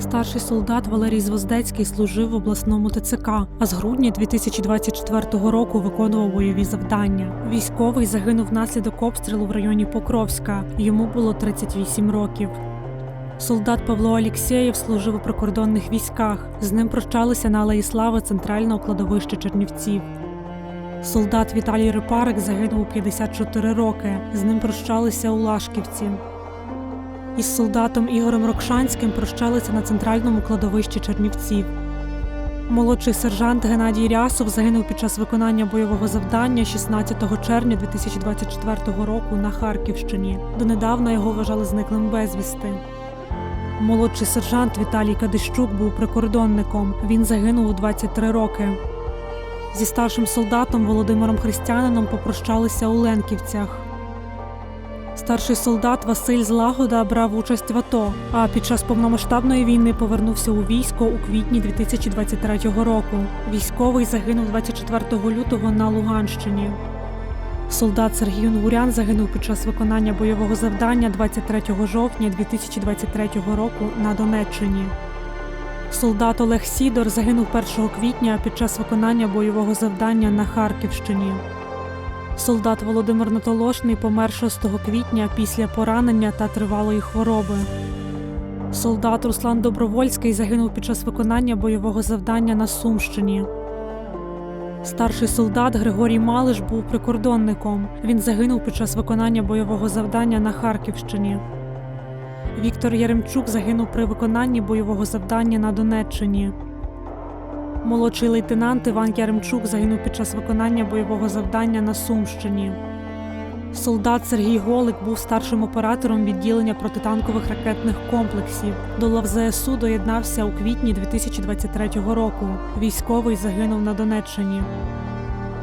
Старший солдат Валерій Звоздецький служив в обласному ТЦК, а з грудня 2024 року виконував бойові завдання. Військовий загинув внаслідок обстрілу в районі Покровська. Йому було 38 років. Солдат Павло Алєксєєв служив у прикордонних військах. З ним прощалися на Алеї Слави центрального кладовища Чернівців. Солдат Віталій Рипарик загинув у 54 роки. З ним прощалися у Лашківці. Із солдатом Ігорем Рокшанським прощалися на центральному кладовищі Чернівців. Молодший сержант Геннадій Рясов загинув під час виконання бойового завдання 16 червня 2024 року на Харківщині. Донедавна його вважали зниклим безвісти. Молодший сержант Віталій Кадищук був прикордонником. Він загинув у 23 роки. Зі старшим солдатом Володимиром Христянином попрощалися у Ленківцях. Старший солдат Василь Злагода брав участь в АТО, а під час повномасштабної війни повернувся у військо у квітні 2023 року. Військовий загинув 24 лютого на Луганщині. Солдат Сергій Унгурян загинув під час виконання бойового завдання 23 жовтня 2023 року на Донеччині. Солдат Олег Сідор загинув 1 квітня під час виконання бойового завдання на Харківщині. Солдат Володимир Натолошний помер 6 квітня після поранення та тривалої хвороби. Солдат Руслан Добровольський загинув під час виконання бойового завдання на Сумщині. Старший солдат Григорій Малиш був прикордонником. Він загинув під час виконання бойового завдання на Харківщині. Віктор Яремчук загинув при виконанні бойового завдання на Донеччині. Молодший лейтенант Іван Яремчук загинув під час виконання бойового завдання на Сумщині. Солдат Сергій Голик був старшим оператором відділення протитанкових ракетних комплексів. До лав ЗСУ доєднався у квітні 2023 року. Військовий загинув на Донеччині.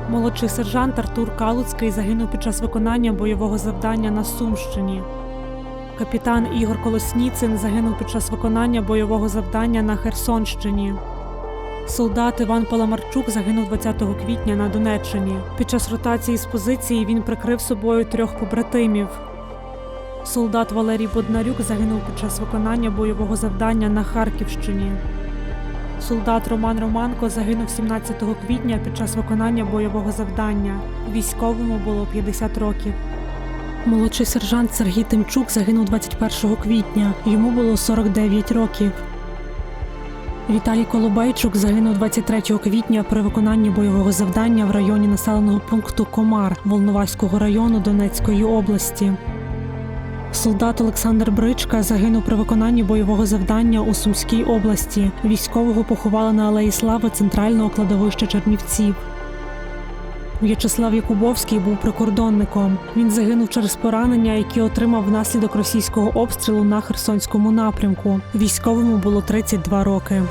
Молодший сержант Артур Калуцький загинув під час виконання бойового завдання на Сумщині. Капітан Ігор Колосніцин загинув під час виконання бойового завдання на Херсонщині. Солдат Іван Паламарчук загинув 20 квітня на Донеччині. Під час ротації з позиції він прикрив собою трьох побратимів. Солдат Валерій Боднарюк загинув під час виконання бойового завдання на Харківщині. Солдат Роман Романко загинув 17 квітня під час виконання бойового завдання. Військовому було 50 років. Молодший сержант Сергій Тимчук загинув 21 квітня. Йому було 49 років. Віталій Колобайчук загинув 23 квітня при виконанні бойового завдання в районі населеного пункту Комар Волноваського району Донецької області. Солдат Олександр Бричка загинув при виконанні бойового завдання у Сумській області. Військового поховали на Алеї Слави центрального кладовища Чернівців. В'ячеслав Якубовський був прикордонником. Він загинув через поранення, які отримав внаслідок російського обстрілу на Херсонському напрямку. Військовому було 32 роки.